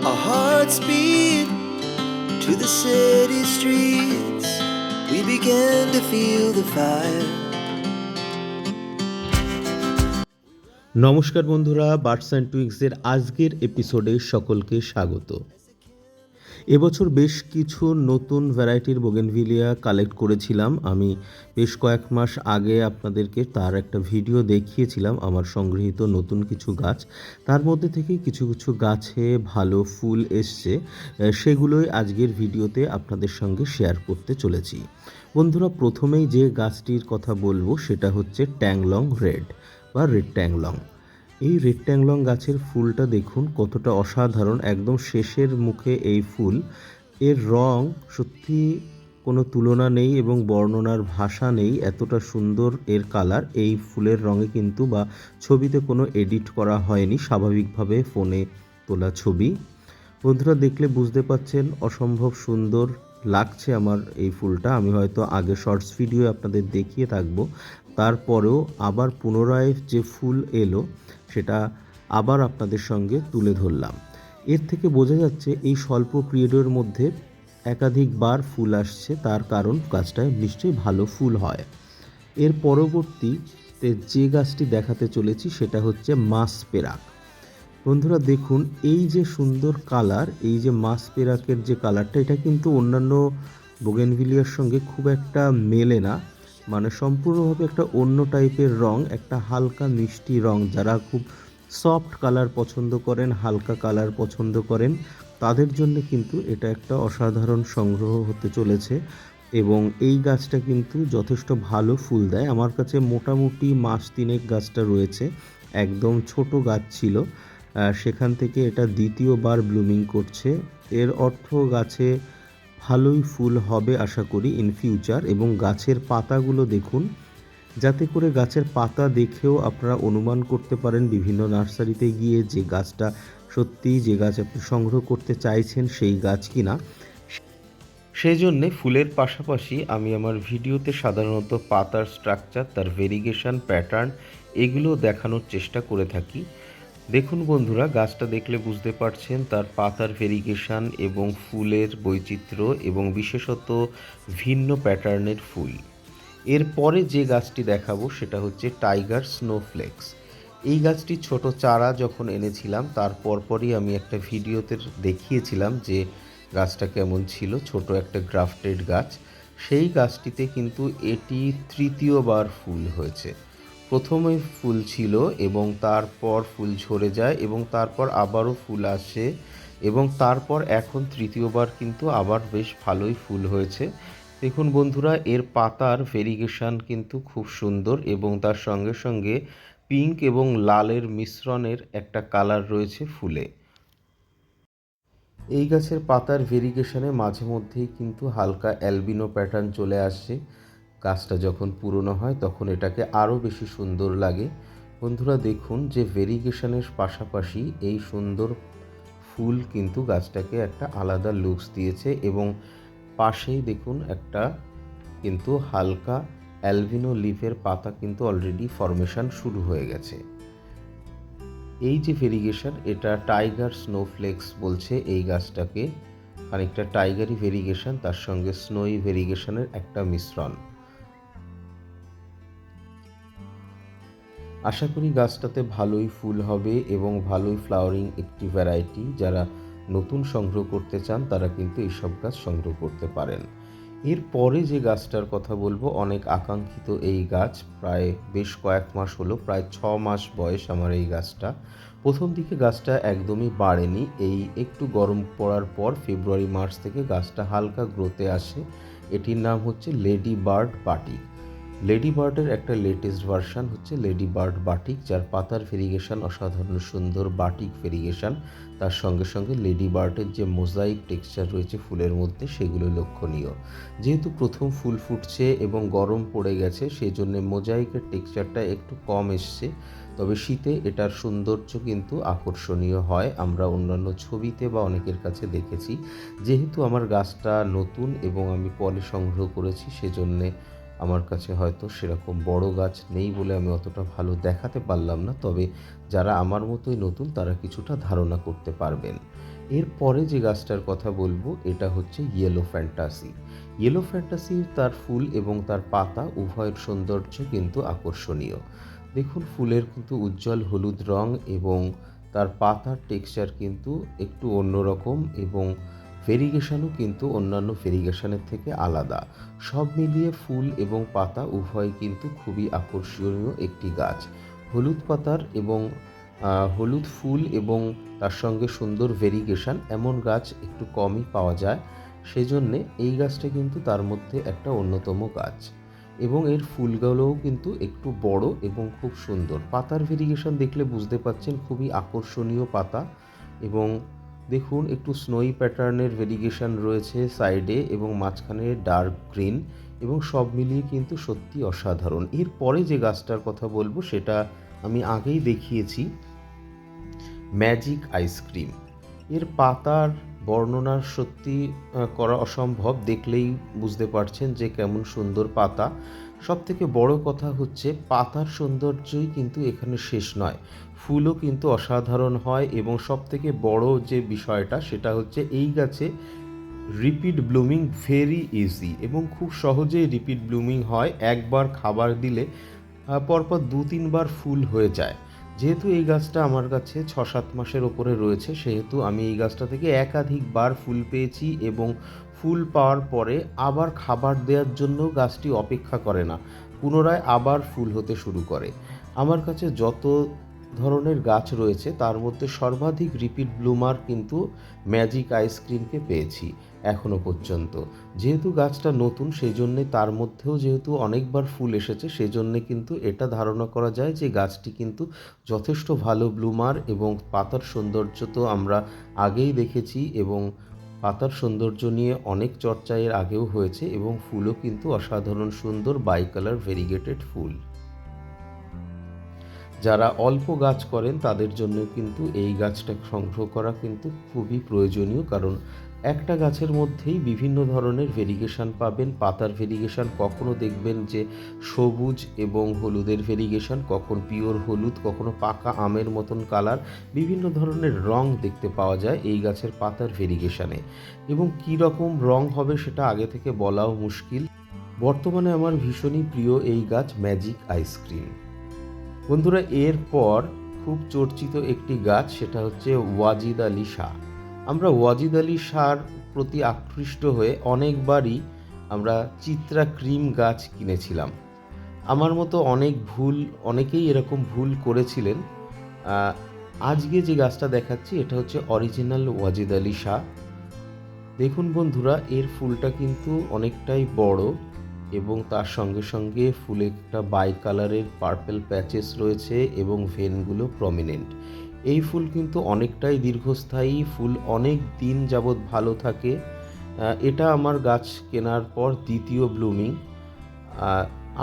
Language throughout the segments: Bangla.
Our hearts beat to the city streets. We began to feel the fire. নমস্কার বন্ধুরা বার্ডস অ্যান্ড টুইক্সের আজকের এপিসোডে সকলকে স্বাগত এবছর বেশ কিছু নতুন ভ্যারাইটির বোগেনভিলিয়া কালেক্ট করেছিলাম। আমি বেশ কয়েক মাস আগে আপনাদেরকে তার একটা ভিডিও দেখিয়েছিলাম, আমার সংগৃহীত নতুন কিছু গাছ। তার মধ্যে থেকে কিছু কিছু গাছে ভালো ফুল এসছে সেগুলোই আজকের ভিডিওতে আপনাদের সঙ্গে শেয়ার করতে চলেছি। বন্ধুরা, প্রথমেই যে গাছটির কথা বলব, সেটা হচ্ছে ট্যাংলং রেড বা রেড ট্যাংলং। এই রেড ট্যাংলং গাছের ফুলটা দেখুন কতটা অসাধারণ, একদম শেষের মুখে এই ফুল। এর রং সত্যি কোনো তুলনা নেই এবং বর্ণনার ভাষা নেই, এতটা সুন্দর এর কালার এই ফুলের রঙে কিন্তু বা ছবিতে কোনো এডিট করা হয়নি, স্বাভাবিকভাবে ফোনে তোলা ছবি। বন্ধুরা দেখলে বুঝতে পাচ্ছেন, অসম্ভব সুন্দর লাগছে আমার এই ফুলটা। আমি হয়তো আগে শর্টস ভিডিও আপনাদের দেখিয়ে থাকব। তারপরেও আবার পুনরায় যে ফুল এলো, সেটা আবার আপনাদের সঙ্গে তুলে ধরলাম। এর থেকে বোঝা যাচ্ছে এই স্বল্প পিরিয়ডের মধ্যে একাধিকবার ফুল আসছে, তার কারণ গাছটায় নিশ্চয়ই ভালো ফুল হয়। এর পরবর্তীতে যে গাছটি দেখাতে চলেছি, সেটা হচ্ছে মাস পেরাক বন্ধুরা দেখুন, এই যে সুন্দর কালার, এই যে মাস পেরাকের যে কালারটা, এটা কিন্তু অন্যান্য বোগেনভিলিয়ার সঙ্গে খুব একটা মেলে না। মানে সম্পূর্ণভাবে একটা অন্য টাইপের রং, একটা হালকা মিষ্টি রং। যারা খুব সফট কালার পছন্দ করেন, হালকা কালার পছন্দ করেন, তাদের জন্য কিন্তু এটা একটা অসাধারণ সংগ্রহ হতে চলেছে। এবং এই গাছটা কিন্তু যথেষ্ট ভালো ফুল দেয়। আমার কাছে মোটামুটি মাস তিনেক গাছটা রয়েছে। একদম ছোট গাছ ছিল। সেখান থেকে এটা দ্বিতীয়বার ব্লুমিং করছে। এর অর্থ গাছে ভালোই ফুল হবে আশা করি ইন ফিউচার এবং গাছের পাতাগুলো দেখুন। যাতে করে গাছের পাতা দেখেও আপনারা অনুমান করতে পারেন বিভিন্ন নার্সারিতে গিয়ে যে গাছটা সত্যিই যে গাছ আপনি সংগ্রহ করতে চাইছেন সেই গাছ কিনা। সেই জন্যে ফুলের পাশাপাশি আমি আমার ভিডিওতে সাধারণত পাতার স্ট্রাকচার তার ভেরিগেশন প্যাটার্ন এগুলো দেখানোর চেষ্টা করে থাকি। দেখুন বন্ধুরা, গাছটা দেখলে বুঝতে পারছেন তার পাতার ভেরিগেশন এবং ফুলের বৈচিত্র্য এবং বিশেষত ভিন্ন প্যাটার্নের ফুল। এরপরে যে গাছটি দেখাবো সেটা হচ্ছে টাইগার স্নোফ্লেক্স। এই গাছটি ছোট চারা যখন এনেছিলাম, তার পরপরই আমি একটা ভিডিওতে দেখিয়েছিলাম যে গাছটা কেমন ছিল, ছোট একটা গ্রাফটেড গাছ। সেই গাছটিতে কিন্তু এটি তৃতীয়বার ফুল হয়েছে। প্রথমে ফুল ছিল এবং তারপর ফুল ঝরে যায় এবং তারপর আবারও ফুল আসে এবং তারপর এখন তৃতীয়বার কিন্তু আবার বেশ ভালোই ফুল হয়েছে। দেখুন বন্ধুরা, এর পাতার ভেরিগেশন কিন্তু খুব সুন্দর এবং তার সঙ্গে সঙ্গে পিঙ্ক এবং লালের মিশ্রণের একটা কালার রয়েছে ফুলে। এই গাছের পাতার ভেরিগেশনে মাঝে মধ্যেই কিন্তু হালকা অ্যালবিনো প্যাটার্ন চলে আসছে গাছটা যখন পুরনো হয়, তখন এটাকে আরও বেশি সুন্দর লাগে। বন্ধুরা, দেখুন যে ভেরিগেশনের পাশাপাশি এই সুন্দর ফুল কিন্তু গাছটাকে একটা আলাদা লুকস দিয়েছে এবং পাশেই দেখুন একটা কিন্তু হালকা অ্যালবিনো লিফের পাতা কিন্তু অলরেডি ফরমেশন শুরু হয়ে গেছে। এই যে ভেরিগেশন এটা টাইগার স্নোফ্লেক্স বলছে এই গাছটাকে। খানিকটা টাইগারি ভেরিগেশন তার সঙ্গে স্নোই ভেরিগেশনের একটা মিশ্রণ। আশা করি গাছটাতে ভালোই ফুল হবে এবং ভালোই ফ্লাওয়ারিং একটি ভ্যারাইটি যারা নতুন সংগ্রহ করতে চান তারা কিন্তু এইসব গাছ সংগ্রহ করতে পারেন। এরপরে যে গাছটার কথা বলব, অনেক আকাঙ্ক্ষিত এই গাছ, প্রায় বেশ কয়েক মাস হলো, প্রায় ছ মাস বয়স আমার এই গাছটা। প্রথম দিকে গাছটা একদমই বাড়েনি, এই একটু গরম পড়ার পর ফেব্রুয়ারি, মার্চ থেকে গাছটা হালকা গ্রোতে আসে। এটির নাম হচ্ছে লেডি বার্ড বাটিক লেডি বার্ডের একটা লেটেস্ট ভার্সান হচ্ছে লেডি বার্ড বাটিক, যার পাতার ভেরিগেশন অসাধারণ সুন্দর বাটিক ভেরিগেশন তার সঙ্গে সঙ্গে লেডি বার্ডের যে মোজাইক টেক্সচার রয়েছে ফুলের মধ্যে, সেগুলো লক্ষণীয়। যেহেতু প্রথম ফুল ফুটছে এবং গরম পড়ে গেছে সেই জন্য মোজাইকের টেক্সচারটা একটু কম এসছে। তবে শীতে এটার সৌন্দর্য কিন্তু আকর্ষণীয় হয়। আমরা অন্যান্য ছবিতে বা অনেকের কাছে দেখেছি, যেহেতু আমার গাছটা নতুন এবং আমি পলে সংগ্রহ করেছি, সেজন্যে আমার কাছে হয়তো সেরকম বড় গাছ নেই বলে আমি অতটা ভালো দেখাতে পারলাম না, তবে যারা আমার মতোই নতুন তারা কিছুটা ধারণা করতে পারবেন। এরপরে যে গাছটার কথা বলব, এটা হচ্ছে ইয়েলো ফ্যান্টাসি ইয়েলো ফ্যান্টাসি তার ফুল এবং তার পাতা উভয়ের সৌন্দর্য কিন্তু আকর্ষণীয়। দেখুন, ফুলের কিন্তু উজ্জ্বল হলুদ রং এবং তার পাতার টেক্সচার কিন্তু একটু অন্যরকম এবং ভেরিগেশনও কিন্তু অন্যান্য ভেরিগেশনের থেকে আলাদা। সব মিলিয়ে ফুল এবং পাতা উভয় কিন্তু খুবই আকর্ষণীয় একটি গাছ। হলুদ পাতার এবং হলুদ ফুল এবং তার সঙ্গে সুন্দর ভেরিগেশন এমন গাছ একটু কমই পাওয়া যায়। সেজন্যে এই গাছটা কিন্তু তার মধ্যে একটা অন্যতম গাছ। এবং এর ফুলগুলোও কিন্তু একটু বড় এবং খুব সুন্দর। পাতার ভেরিগেশন দেখলে বুঝতে পাচ্ছেন খুবই আকর্ষণীয় পাতা এবং দেখুন, একটু স্নোই প্যাটার্নের ভেরিগেশন রয়েছে সাইডে এবং মাঝখানে ডার্ক গ্রিন এবং সব মিলিয়ে কিন্তু সত্যি অসাধারণ। এর পরে যে গাছটার কথা বলব, সেটা আমি আগেই দেখিয়েছি ম্যাজিক আইসক্রিম এর পাতার বর্ণনা সত্যি করা অসম্ভব দেখলেই বুঝতে পারছেন যে কেমন সুন্দর পাতা। সব থেকে বড় কথা হচ্ছে পাতার সৌন্দর্যই কিন্তু এখানে শেষ নয়। ফুলও কিন্তু অসাধারণ হয় এবং সব থেকে বড় যে বিষয়টা সেটা হচ্ছে এই গাছে রিপিট ব্লুমিং ভেরি ইজি এবং খুব সহজেই রিপিট ব্লুমিং হয়। একবার খাবার দিলে পরপর দু তিনবার ফুল হয়ে যায়। যেহেতু এই গাছটা আমার কাছে ছ সাত মাসের ওপরে রয়েছে, সেহেতু আমি এই গাছটা থেকে একাধিকবার ফুল পেয়েছি এবং ফুল পাওয়ার পরে আবার খাবার দেওয়ার জন্য গাছটি অপেক্ষা করে না, পুনরায় আবার ফুল হতে শুরু করে। আমার কাছে যত ধরনের গাছ রয়েছে, তার মধ্যে সর্বাধিক রিপিট ব্লুমার কিন্তু ম্যাজিক আইসক্রিমকে পেয়েছি এখনও পর্যন্ত। যেহেতু গাছটা নতুন সেই জন্যে তার মধ্যেও যেহেতু অনেকবার ফুল এসেছে সেই জন্যে কিন্তু এটা ধারণা করা যায় যে গাছটি কিন্তু যথেষ্ট ভালো ব্লুমার এবং পাতার সৌন্দর্য তো আমরা আগেই দেখেছি এবং পাতার সৌন্দর্য নিয়ে অনেক চর্চা এর আগেও হয়েছে এবং ফুলও কিন্তু অসাধারণ সুন্দর বাই কালার ভেরিগেটেড ফুল। যারা অল্প গাছ করেন, তাদের জন্য কিন্তু এই গাছটা সংগ্রহ করা কিন্তু খুবই প্রয়োজনীয়। কারণ একটা গাছের মধ্যেই বিভিন্ন ধরনের ভেরিগেশন পাবেন। পাতার ভেরিগেশন কখনো দেখবেন যে সবুজ এবং হলুদের ভেরিগেশন কখন পিওর হলুদ, কখনো পাকা আমের মতন কালার বিভিন্ন ধরনের রং দেখতে পাওয়া যায় এই গাছের পাতার ভেরিগেশনে এবং কী রকম রং হবে সেটা আগে থেকে বলাও মুশকিল। বর্তমানে আমার ভীষণই প্রিয় এই গাছ ম্যাজিক আইসক্রিম। বন্ধুরা, এরপর খুব চর্চিত একটি গাছ, সেটা হচ্ছে ওয়াজিদ আলী শাহ। আমরা ওয়াজিদ আলী শাহর প্রতি আকৃষ্ট হয়ে অনেকবারই আমরা চিত্রা ক্রিম গাছ কিনেছিলাম। আমার মতো অনেক ভুল, অনেকেই এরকম ভুল করেছিলেন। আজকে যে গাছটা দেখাচ্ছি, এটা হচ্ছে অরিজিনাল ওয়াজিদ আলী শাহ। দেখুন বন্ধুরা, এর ফুলটা কিন্তু অনেকটাই বড়। এবং তার সঙ্গে সঙ্গে ফুলে একটা বাই কালারের পার্পেল প্যাচেস রয়েছে এবং ভেনগুলো প্রমিনেন্ট এই ফুল কিন্তু অনেকটাই দীর্ঘস্থায়ী, ফুল অনেক দিন যাবৎ ভালো থাকে। এটা আমার গাছ কেনার পর দ্বিতীয় ব্লুমিং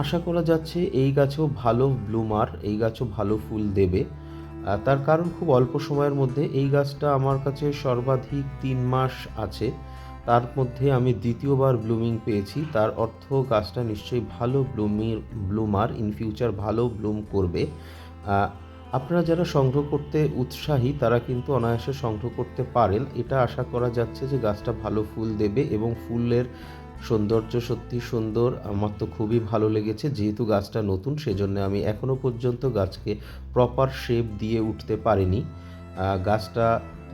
আশা করা যাচ্ছে এই গাছেও ভালো ব্লুমার এই গাছও ভালো ফুল দেবে। তার কারণ খুব অল্প সময়ের মধ্যে এই গাছটা আমার কাছে সর্বাধিক তিন মাস আছে। তার মধ্যে আমি দ্বিতীয়বার ব্লুমিং পেয়েছি। তার অর্থ গাছটা নিশ্চয়ই ভালো ব্লুমির, ব্লুমার ইন ফিউচার ভালো ব্লুম করবে। আপনারা যারা সংগ্রহ করতে উৎসাহী, তারা কিন্তু অনায়াসে সংগ্রহ করতে পারেন। এটা আশা করা যাচ্ছে যে গাছটা ভালো ফুল দেবে এবং ফুলের সৌন্দর্য সত্যি সুন্দর। আমার তো খুবই ভালো লেগেছে। যেহেতু গাছটা নতুন, সেজন্য আমি এখনও পর্যন্ত গাছকে প্রপার শেপ দিয়ে উঠতে পারিনি। গাছটা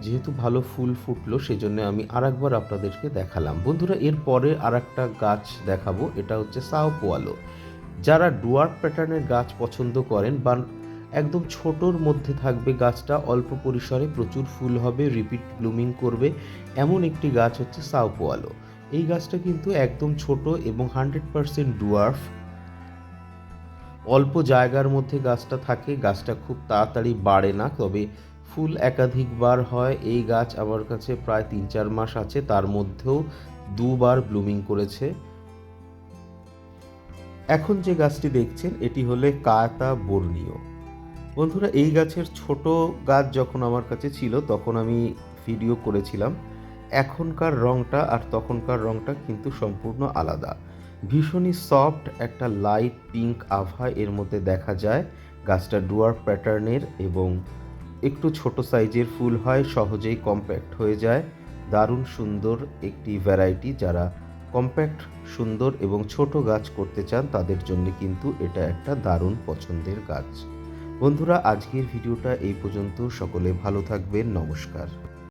যেহেতু ভালো ফুল ফুটলো, সেজন্য আমি আরেকবার আপনাদেরকে দেখালাম। বন্ধুরা এরপরে আর একটা গাছ দেখাবো, এটা হচ্ছে সাও পোয়ালো। যারা ডুয়ার্ক প্যাটার্নের গাছ পছন্দ করেন বা একদম ছোটোর মধ্যে থাকবে গাছটা, অল্প পরিসরে প্রচুর ফুল হবে, রিপিট ব্লুমিং করবে, এমন একটি গাছ হচ্ছে সাও পোয়ালো। এই গাছটা কিন্তু একদম ছোট এবং হান্ড্রেড পারসেন্ট ডুয়ার্ফ। অল্প জায়গার মধ্যে গাছটা থাকে, গাছটা খুব তাড়াতাড়ি বাড়ে না, তবে ফুল একাধিকবার হয়, এই গাছ আমার কাছে প্রায় তিন চার মাস আছে, তার মধ্যেও দুবার ব্লুমিং করেছে। এখন যে গাছটি দেখছেন, এটি হলে কায়াতা বর্ণীয়। বন্ধুরা, এই গাছের ছোট গাছ যখন আমার কাছে ছিল, তখন আমি ভিডিও করেছিলাম। এখনকার রংটা আর তখনকার রংটা কিন্তু সম্পূর্ণ আলাদা। ভীষণই সফট, একটা লাইট পিঙ্ক আভা এর মধ্যে দেখা যায়, গাছটা ডুয়ার প্যাটার্নের এবং একটু ছোট সাইজের ফুল হয়, সহজেই কম্প্যাক্ট হয়ে যায়। দারুণ সুন্দর একটি ভ্যারাইটি যারা কম্প্যাক্ট সুন্দর এবং ছোট গাছ করতে চান, তাদের জন্য কিন্তু এটা একটা দারুণ পছন্দের গাছ। বন্ধুরা, আজকের ভিডিওটা এই পর্যন্ত। সকলে ভালো থাকবেন। নমস্কার।